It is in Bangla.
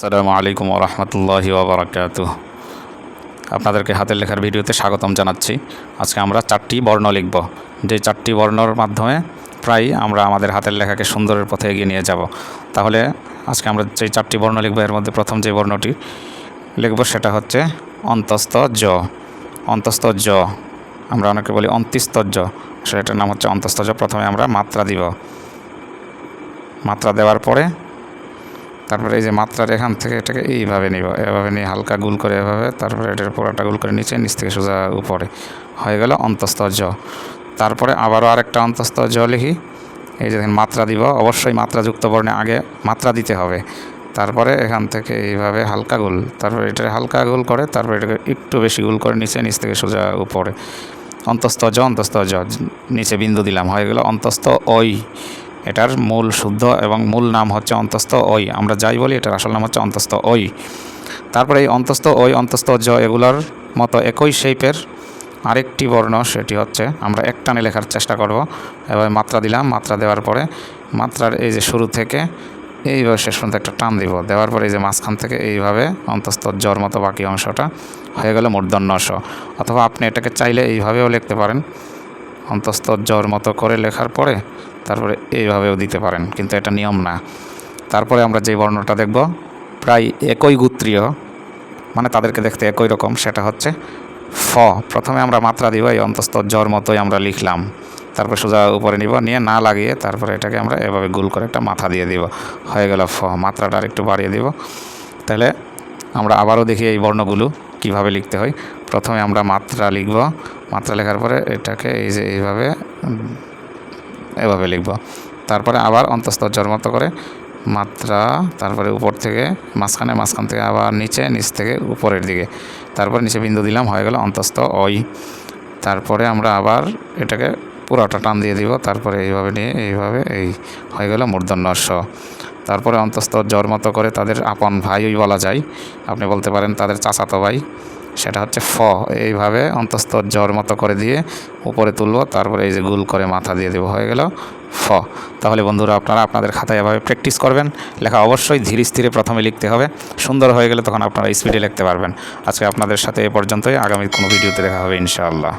আসসালামু আলাইকুম রহমতুল্লাহি ওবরাকাত আপনাদেরকে হাতের লেখার ভিডিওতে স্বাগতম জানাচ্ছি। আজকে আমরা চারটি বর্ণ লিখব। যে চারটি বর্ণর মাধ্যমে প্রায় আমরা আমাদের হাতের লেখাকে সুন্দরের পথে এগিয়ে নিয়ে যাব। তাহলে আজকে আমরা যে চারটি বর্ণ লিখব, এর মধ্যে প্রথম যে বর্ণটি লিখব সেটা হচ্ছে অন্তস্থ জ। অন্তস্থ জ। আমরা অনেকে বলি অন্তিস্ত জ। সেটার নাম হচ্ছে অন্তস্থ জ। প্রথমে আমরা মাত্রা দিব। মাত্রা দেওয়ার পরে তারপরে এই যে মাত্রার এখান থেকে এটাকে এইভাবে নিব, এভাবে নিয়ে হালকা গুল করে এভাবে তারপরে এটার পোড়াটা গুল করে নিচে, নিচ থেকে সোজা উপরে। হয়ে গেল অন্তস্থ জ। তারপরে আবারও আরেকটা অন্তস্থ জ লিখি। এই যে মাত্রা দিব। অবশ্যই মাত্রাযুক্ত বর্ণে আগে মাত্রা দিতে হবে। তারপরে এখান থেকে এইভাবে হালকা গুল, তারপরে এটা হালকা গুল করে, তারপরে এটাকে একটু বেশি গুল করে নিচে, নিচ থেকে সোজা উপরে। অন্তস্থ জ অন্তস্থ জ, নিচে বিন্দু দিলাম। হয়ে গেল অন্তস্থ ওই এটার মূল শুদ্ধ এবং মূল নাম হচ্ছে অন্তস্থ ওই আমরা যাই বলি, এটার আসল নাম হচ্ছে অন্তস্থ ওই তারপরে এই অন্তস্থ ওই অন্তস্থ জ এগুলোর মতো একই শেপের আরেকটি বর্ণ, সেটি হচ্ছে, আমরা একটানে লেখার চেষ্টা করব। এবার মাত্রা দিলাম, মাত্রা দেওয়ার পরে মাত্রার এই যে শুরু থেকে এইভাবে শেষ পর্যন্ত একটা টান দিব। দেওয়ার পরে এই যে মাঝখান থেকে এইভাবে অন্তস্থ জ্বর মতো বাকি অংশটা হয়ে গেল মূর্ধন্য অথবা আপনি এটাকে চাইলে এইভাবেও লিখতে পারেন। অন্তস্থ জ্বর মতো করে লেখার পরে তারপরে এইভাবেও দিতে পারেন, কিন্তু এটা নিয়ম না। তারপরে আমরা যে বর্ণটা দেখব, প্রায় একই গোত্রীয় মানে তাদেরকে দেখতে একই রকম, সেটা হচ্ছে ফ। প্রথমে আমরা মাত্রা দিব, এই অন্তস্থ জ্বর মতোই আমরা লিখলাম। তারপর সোজা উপরে নিব, নিয়ে না লাগিয়ে তারপরে এটাকে আমরা এভাবে গুল করে একটা মাথা দিয়ে দিব। হয়ে গেল ফ, মাত্রাটা আর একটু বাড়িয়ে দিব। তাহলে আমরা আবারও দেখি এই বর্ণগুলো কীভাবে লিখতে হয়। প্রথমে আমরা মাত্রা লিখব। মাত্রা লেখার পরে এটাকে এই যে এইভাবে এভাবে লিখব। তারপরে আবার অন্তস্থ জন্মত করে মাত্রা, তারপরে উপর থেকে, মাঝখানে, মাঝখান থেকে, আবার নিচে, নিচ থেকে উপরের দিকে। তারপর নিচে বিন্দু দিলাম, হয়ে গেল অন্তস্থ ওই তারপরে আমরা আবার এটাকে পুরোটা টান দিয়ে দিব। তারপরে এইভাবে নিয়ে, এইভাবে এই, হয়ে গেল মূর্ধন্য স তারপরে অন্তস্থ মতো করে তাদের আপন ভাইই বলা যায়। আপনি বলতে পারেন তাদের চাচাতো ভাই। সেটা হচ্ছে ফ। এইভাবে অন্তস্থ জ্বর মতো করে দিয়ে উপরে তুলব, তারপরে এই যে গুল করে মাথা দিয়ে দেবো, হয়ে গেল ফ। তাহলে বন্ধুরা, আপনারা আপনাদের খাতায় এভাবে প্র্যাকটিস করবেন। লেখা অবশ্যই ধীরে স্থিরে প্রথমে লিখতে হবে। সুন্দর হয়ে গেলে তখন আপনারা স্পিডে লিখতে পারবেন। আজকে আপনাদের সাথে এ পর্যন্তই। আগামী কোনো ভিডিওতে দেখা হবে ইনশাআল্লাহ।